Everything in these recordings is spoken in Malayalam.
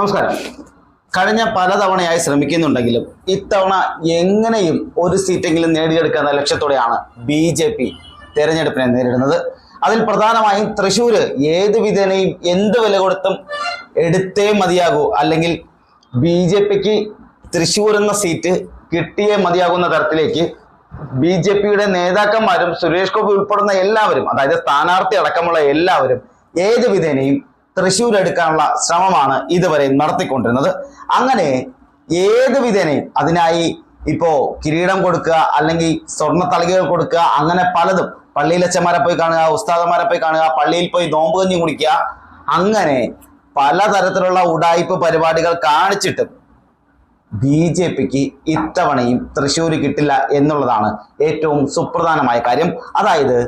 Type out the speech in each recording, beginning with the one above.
നമസ്കാരം. കഴിഞ്ഞ പലതവണയായി ശ്രമിക്കുന്നുണ്ടെങ്കിലും ഇത്തവണ എങ്ങനെയും ഒരു സീറ്റെങ്കിലും നേടിയെടുക്കുന്ന ലക്ഷ്യത്തോടെയാണ് ബി ജെ പി തെരഞ്ഞെടുപ്പിനെ നേരിടുന്നത്. അതിൽ പ്രധാനമായും തൃശ്ശൂര് ഏത് വിധേനയും എന്ത് വില കൊടുത്തും എടുത്തേ മതിയാകൂ. അല്ലെങ്കിൽ ബി ജെ പിക്ക് തൃശ്ശൂർ എന്ന സീറ്റ് കിട്ടിയേ മതിയാകുന്ന തരത്തിലേക്ക് ബി ജെ പിയുടെ നേതാക്കന്മാരും സുരേഷ് ഗോപി ഉൾപ്പെടുന്ന എല്ലാവരും അതായത് സ്ഥാനാർത്ഥി അടക്കമുള്ള എല്ലാവരും ഏത് വിധേനയും തൃശ്ശൂർ എടുക്കാനുള്ള ശ്രമമാണ് ഇതുവരെ നടത്തിക്കൊണ്ടിരുന്നത്. അങ്ങനെ ഏത് വിധേനയും അതിനായി ഇപ്പോ കിരീടം കൊടുക്കുക അല്ലെങ്കിൽ സ്വർണ തളികകൾ കൊടുക്കുക അങ്ങനെ പലതും. പള്ളിയിലച്ചന്മാരെ പോയി കാണുക ഉസ്താദന്മാരെ പോയി കാണുക പള്ളിയിൽ പോയി നോമ്പ് കഞ്ഞി കുടിക്കുക അങ്ങനെ പലതരത്തിലുള്ള ഉടായ്പ പരിപാടികൾ കാണിച്ചിട്ടും ബി ജെ പിക്ക് ഇത്തവണയും തൃശ്ശൂർ കിട്ടില്ല എന്നുള്ളതാണ് ഏറ്റവും സുപ്രധാനമായ കാര്യം. അതായത്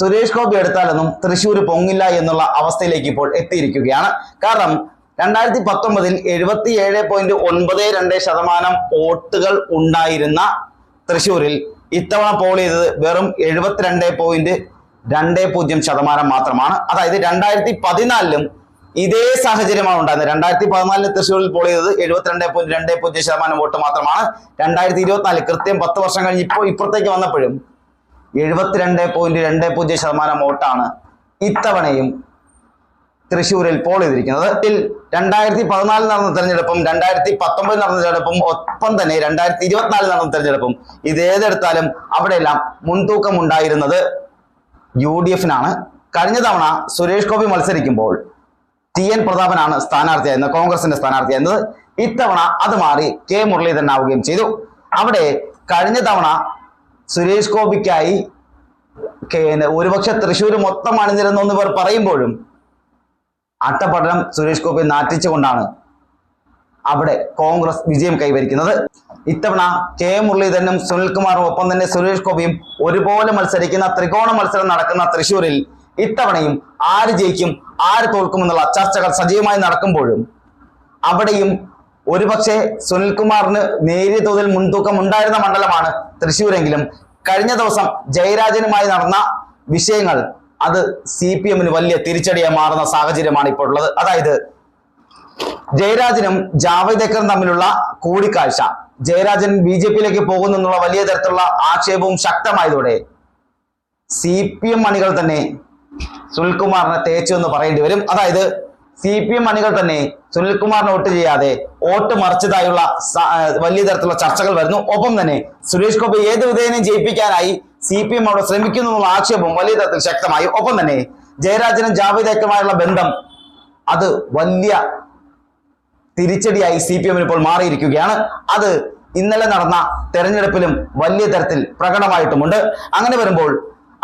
സുരേഷ് ഗോപി എടുത്താലൊന്നും തൃശ്ശൂർ പൊങ്ങില്ല എന്നുള്ള അവസ്ഥയിലേക്ക് ഇപ്പോൾ എത്തിയിരിക്കുകയാണ്. കാരണം രണ്ടായിരത്തി പത്തൊമ്പതിൽ എഴുപത്തി ഏഴ് പോയിന്റ് ഒൻപത് രണ്ട് ശതമാനം വോട്ടുകൾ ഉണ്ടായിരുന്ന തൃശ്ശൂരിൽ ഇത്തവണ പോൾ ചെയ്തത് വെറും എഴുപത്തിരണ്ട് പോയിന്റ് രണ്ട് പൂജ്യം ശതമാനം മാത്രമാണ്. അതായത് രണ്ടായിരത്തി പതിനാലിലും ഇതേ സാഹചര്യമാണ് ഉണ്ടായിരുന്നത്. രണ്ടായിരത്തി പതിനാലിന് തൃശ്ശൂരിൽ പോൾ ചെയ്തത് എഴുപത്തിരണ്ട് പോയിന്റ് രണ്ട് പൂജ്യം ശതമാനം വോട്ട് മാത്രമാണ്. രണ്ടായിരത്തി ഇരുപത്തിനാല് കൃത്യം പത്ത് വർഷം കഴിഞ്ഞ് ഇപ്പോൾ ഇപ്പുറത്തേക്ക് വന്നപ്പോഴും എഴുപത്തിരണ്ട് പോയിന്റ് രണ്ട് പൂജ്യം ശതമാനം വോട്ടാണ് ഇത്തവണയും തൃശ്ശൂരിൽ പോൾ ചെയ്തിരിക്കുന്നത്. ഇതിൽ രണ്ടായിരത്തി പതിനാലിൽ നടന്ന തെരഞ്ഞെടുപ്പും രണ്ടായിരത്തി പത്തൊമ്പതിൽ നടന്ന തെരഞ്ഞെടുപ്പും ഒപ്പം തന്നെ രണ്ടായിരത്തി ഇരുപത്തിനാലിൽ നടന്ന തെരഞ്ഞെടുപ്പും ഇത് ഏതെടുത്താലും അവിടെയെല്ലാം മുൻതൂക്കം ഉണ്ടായിരുന്നത് യു ഡി എഫിനാണ്. കഴിഞ്ഞ തവണ സുരേഷ് ഗോപി മത്സരിക്കുമ്പോൾ ടി എൻ പ്രതാപനാണ് സ്ഥാനാർത്ഥിയായിരുന്നത് കോൺഗ്രസിന്റെ സ്ഥാനാർത്ഥിയായിരുന്നത്. ഇത്തവണ അത് മാറി കെ മുരളീധരൻ ആവുകയും ചെയ്തു. അവിടെ കഴിഞ്ഞ തവണ സുരേഷ് ഗോപിക്കായി ഒരുപക്ഷെ തൃശ്ശൂർ മൊത്തം അണിനിരുന്നു എന്ന് ഇവർ പറയുമ്പോഴും അട്ടപഠനം സുരേഷ് ഗോപി നാറ്റിച്ചുകൊണ്ടാണ് അവിടെ കോൺഗ്രസ് വിജയം കൈവരിക്കുന്നത്. ഇത്തവണ കെ മുരളീധരനും സുനിൽകുമാറും ഒപ്പം തന്നെ സുരേഷ് ഗോപിയും ഒരുപോലെ മത്സരിക്കുന്ന ത്രികോണ മത്സരം നടക്കുന്ന തൃശ്ശൂരിൽ ഇത്തവണയും ആര് ജയിക്കും ആര് തോൽക്കും എന്നുള്ള ചർച്ചകൾ സജീവമായി നടക്കുമ്പോഴും അവിടെയും ഒരുപക്ഷെ സുനിൽകുമാറിന് നേരിയ തോതിൽ മുൻതൂക്കം ഉണ്ടായിരുന്ന മണ്ഡലമാണ് തൃശൂരെങ്കിലും കഴിഞ്ഞ ദിവസം ജയരാജനുമായി നടന്ന വിഷയങ്ങൾ അത് സി പി എമ്മിന് വലിയ തിരിച്ചടിയായി മാറുന്ന സാഹചര്യമാണ് ഇപ്പോൾ ഉള്ളത്. അതായത് ജയരാജനും ജാവേദ്കറും തമ്മിലുള്ള കൂടിക്കാഴ്ച ജയരാജൻ ബി ജെ പിയിലേക്ക് പോകുന്നു എന്നുള്ള വലിയ തരത്തിലുള്ള ആക്ഷേപവും ശക്തമായതോടെ സി പി എം അണികൾ തന്നെ സുനിൽകുമാറിനെ തേച്ചു എന്ന് പറയേണ്ടി വരും. അതായത് സി പി എം അണികൾ തന്നെ സുനിൽകുമാറിനെ വോട്ട് ചെയ്യാതെ വോട്ട് മറിച്ചതായുള്ള വലിയ തരത്തിലുള്ള ചർച്ചകൾ വരുന്നു. ഒപ്പം തന്നെ സുരേഷ് ഗോപി ഏത് വിധേയനെയും ജയിപ്പിക്കാനായി സി പി എം അവിടെ ശ്രമിക്കുന്നു എന്നുള്ള ആക്ഷേപം വലിയ തരത്തിൽ ശക്തമായി. ഒപ്പം തന്നെ ജയരാജനും ജാവേദേക്കറുമായുള്ള ബന്ധം അത് വലിയ തിരിച്ചടിയായി സി പി എമ്മിന് ഇപ്പോൾ മാറിയിരിക്കുകയാണ്. അത് ഇന്നലെ നടന്ന തെരഞ്ഞെടുപ്പിലും വലിയ തരത്തിൽ പ്രകടമായിട്ടുമുണ്ട്. അങ്ങനെ വരുമ്പോൾ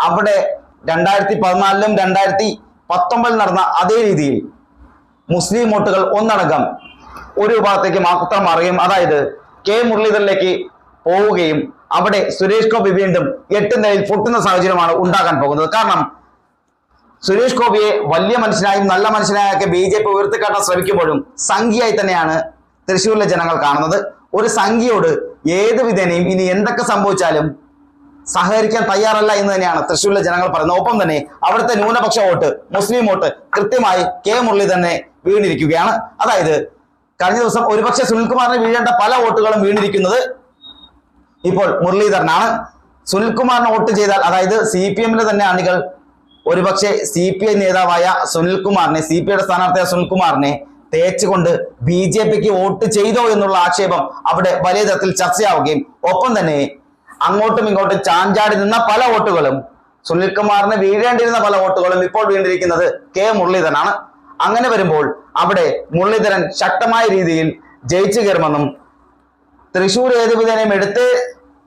അവിടെ രണ്ടായിരത്തി പതിനാലിലും രണ്ടായിരത്തി പത്തൊമ്പതിൽ നടന്ന അതേ രീതിയിൽ മുസ്ലിം വോട്ടുകൾ ഒന്നടങ്കം ഒരു വിഭാഗത്തേക്ക് മാത്രം മാറുകയും അതായത് കെ മുരളീധരനിലേക്ക് പോവുകയും അവിടെ സുരേഷ് ഗോപി വീണ്ടും എട്ട് നിലയിൽ പൊട്ടുന്ന സാഹചര്യമാണ് ഉണ്ടാകാൻ പോകുന്നത്. കാരണം സുരേഷ് ഗോപിയെ വലിയ മനുഷ്യനായും നല്ല മനുഷ്യനായൊക്കെ ബി ജെ പി ഉയർത്തിക്കാട്ടാൻ ശ്രമിക്കുമ്പോഴും സംഖ്യയായി തന്നെയാണ് തൃശ്ശൂരിലെ ജനങ്ങൾ കാണുന്നത്. ഒരു സംഖ്യയോട് ഏത് വിധേനയും ഇനി എന്തൊക്കെ സംഭവിച്ചാലും സഹകരിക്കാൻ തയ്യാറല്ല എന്ന് തന്നെയാണ് തൃശ്ശൂരിലെ ജനങ്ങൾ പറയുന്നത്. ഒപ്പം തന്നെ അവിടുത്തെ ന്യൂനപക്ഷ വോട്ട് മുസ്ലിം വോട്ട് കൃത്യമായി കെ മുരളി തന്നെ വീണിരിക്കുകയാണ്. അതായത് കഴിഞ്ഞ ദിവസം ഒരുപക്ഷെ സുനിൽകുമാറിന് വീഴേണ്ട പല വോട്ടുകളും വീണിരിക്കുന്നത് ഇപ്പോൾ മുരളീധരനാണ്. സുനിൽകുമാറിന് വോട്ട് ചെയ്താൽ അതായത് സി പി എമ്മിന്റെ തന്നെ അണികൾ ഒരുപക്ഷെ സി പി ഐ നേതാവായ സുനിൽകുമാറിനെ സി പി ഐയുടെ സ്ഥാനാർത്ഥിയായ സുനിൽകുമാറിനെ തേച്ചുകൊണ്ട് ബി ജെ പിക്ക് വോട്ട് ചെയ്തോ എന്നുള്ള ആക്ഷേപം അവിടെ വലിയ തരത്തിൽ ചർച്ചയാവുകയും ഒപ്പം തന്നെ അങ്ങോട്ടും ഇങ്ങോട്ടും ചാഞ്ചാടി നിന്ന പല വോട്ടുകളും സുനിൽകുമാറിന് വീഴേണ്ടിരുന്ന പല വോട്ടുകളും ഇപ്പോൾ വീണ്ടിരിക്കുന്നത് കെ മുരളീധരനാണ്. അങ്ങനെ വരുമ്പോൾ അവിടെ മുരളീധരൻ ശക്തമായ രീതിയിൽ ജയിച്ചു കയറുമെന്നും തൃശൂർ ഏതുവിധേനയും എടുത്ത്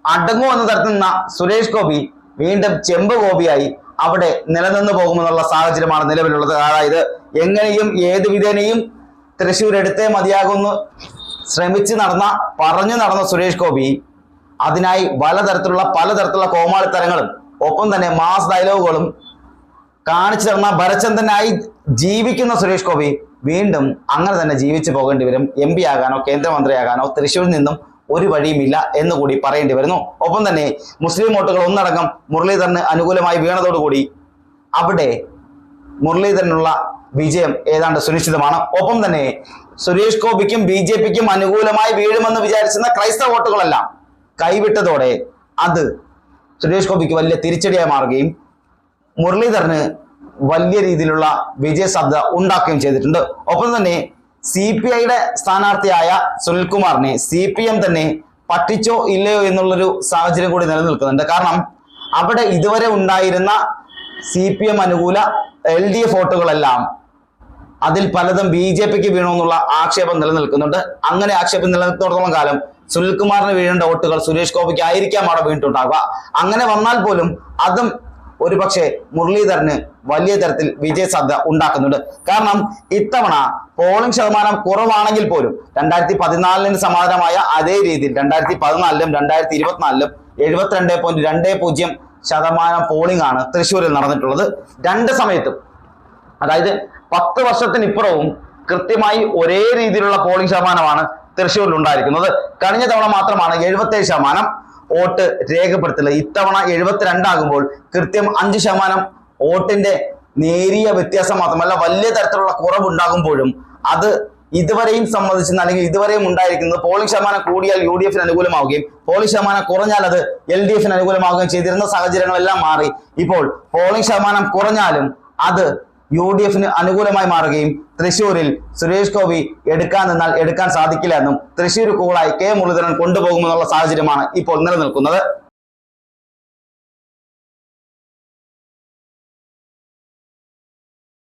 അടങ്ങുമെന്ന് തരത്തുന്ന സുരേഷ് ഗോപി വീണ്ടും ചെമ്പ് ഗോപിയായി അവിടെ നിലനിന്ന് പോകുമെന്നുള്ള സാഹചര്യമാണ് നിലവിലുള്ളത്. അതായത് എങ്ങനെയും ഏത് വിധേനയും തൃശൂർ എടുത്തേ മതിയാകുന്നു. ശ്രമിച്ച് നടന്ന പറഞ്ഞു നടന്ന സുരേഷ് ഗോപി അതിനായി പലതരത്തിലുള്ള പലതരത്തിലുള്ള കോമാളിത്തരങ്ങളും ഒപ്പം തന്നെ മാസ് ഡയലോഗുകളും കാണിച്ചു തന്ന ഭരചന്ദ്രനായി ജീവിക്കുന്ന സുരേഷ് ഗോപി വീണ്ടും അങ്ങനെ തന്നെ ജീവിച്ചു പോകേണ്ടി വരും. എം പി ആകാനോ കേന്ദ്രമന്ത്രിയാകാനോ തൃശ്ശൂരിൽ നിന്നും ഒരു വഴിയുമില്ല എന്ന് കൂടി പറയേണ്ടി വരുന്നു. ഒപ്പം തന്നെ മുസ്ലിം വോട്ടുകൾ ഒന്നടങ്കം മുരളീധരന് അനുകൂലമായി വീണതോടുകൂടി അവിടെ മുരളീധരനുള്ള വിജയം ഏതാണ്ട് സുനിശ്ചിതമാണ്. ഒപ്പം തന്നെ സുരേഷ് ഗോപിക്കും ബി ജെ പിക്കും അനുകൂലമായി വീഴുമെന്ന് വിചാരിച്ചിരുന്ന ക്രൈസ്തവ വോട്ടുകളെല്ലാം കൈവിട്ടതോടെ അത് സുരേഷ് ഗോപിക്ക് വലിയ തിരിച്ചടിയായി മാറുകയും മുരളീധരന് വലിയ രീതിയിലുള്ള വിജയ സാധ്യത ഉണ്ടാക്കുകയും ചെയ്തിട്ടുണ്ട്. ഒപ്പം തന്നെ സി പി ഐയുടെ സ്ഥാനാർത്ഥിയായ സുനിൽകുമാറിനെ സി പി എം തന്നെ പറ്റിച്ചോ ഇല്ലയോ എന്നുള്ളൊരു സാഹചര്യം കൂടി നിലനിൽക്കുന്നുണ്ട്. കാരണം അവിടെ ഇതുവരെ ഉണ്ടായിരുന്ന സി പി എം അനുകൂല എൽ ഡി എഫ് വോട്ടുകളെല്ലാം അതിൽ പലതും ബി ജെ പിക്ക് വീണമെന്നുള്ള ആക്ഷേപം നിലനിൽക്കുന്നുണ്ട്. അങ്ങനെ ആക്ഷേപം നിലനിൽക്കുന്നിടത്തോളം കാലം സുനിൽകുമാറിന് വീഴേണ്ട വോട്ടുകൾ സുരേഷ് ഗോപിക്ക് ആയിരിക്കാം അവിടെ വീണിട്ടുണ്ടാവുക. അങ്ങനെ വന്നാൽ പോലും അതും ഒരുപക്ഷെ മുരളീധരന് വലിയ തരത്തിൽ വിജയ സാധ്യത ഉണ്ടാക്കുന്നുണ്ട്. കാരണം ഇത്തവണ പോളിംഗ് ശതമാനം കുറവാണെങ്കിൽ പോലും രണ്ടായിരത്തി പതിനാലിന് സമാനമായ അതേ രീതിയിൽ രണ്ടായിരത്തി പതിനാലിലും രണ്ടായിരത്തി ഇരുപത്തിനാലിലും എഴുപത്തിരണ്ട് പോയിന്റ് രണ്ട് പൂജ്യം ശതമാനം പോളിംഗ് ആണ് തൃശ്ശൂരിൽ നടന്നിട്ടുള്ളത്. രണ്ട് സമയത്തും അതായത് പത്ത് വർഷത്തിനിപ്പുറവും കൃത്യമായി ഒരേ രീതിയിലുള്ള പോളിംഗ് ശതമാനമാണ് തൃശ്ശൂരിൽ ഉണ്ടായിരിക്കുന്നത്. കഴിഞ്ഞ തവണ മാത്രമാണ് എഴുപത്തേഴ് ശതമാനം. വോട്ട് രേഖപ്പെടുത്തില്ല. ഇത്തവണ എഴുപത്തിരണ്ടാകുമ്പോൾ കൃത്യം അഞ്ച് ശതമാനം വോട്ടിന്റെ നേരിയ വ്യത്യാസം മാത്രമല്ല വലിയ തരത്തിലുള്ള കുറവുണ്ടാകുമ്പോഴും അത് ഇതുവരെയും സംബന്ധിച്ചിരുന്ന അല്ലെങ്കിൽ ഇതുവരെയും ഉണ്ടായിരിക്കുന്നത് പോളിംഗ് ശതമാനം കൂടിയാൽ യു ഡി എഫിന് അനുകൂലമാവുകയും പോളിംഗ് ശതമാനം കുറഞ്ഞാൽ അത് എൽ ഡി എഫിന് അനുകൂലമാവുകയും ചെയ്തിരുന്ന സാഹചര്യങ്ങളെല്ലാം മാറി. ഇപ്പോൾ പോളിംഗ് ശതമാനം കുറഞ്ഞാലും അത് യു ഡി എഫിന് അനുകൂലമായി മാറുകയും തൃശൂരിൽ സുരേഷ് ഗോപി എടുക്കാൻ നിന്നാൽ എടുക്കാൻ സാധിക്കില്ല എന്നും തൃശൂർ കൂളായി കെ മുരളീധരൻ കൊണ്ടുപോകുമെന്നുള്ള സാഹചര്യമാണ് ഇപ്പോൾ നിലനിൽക്കുന്നത്.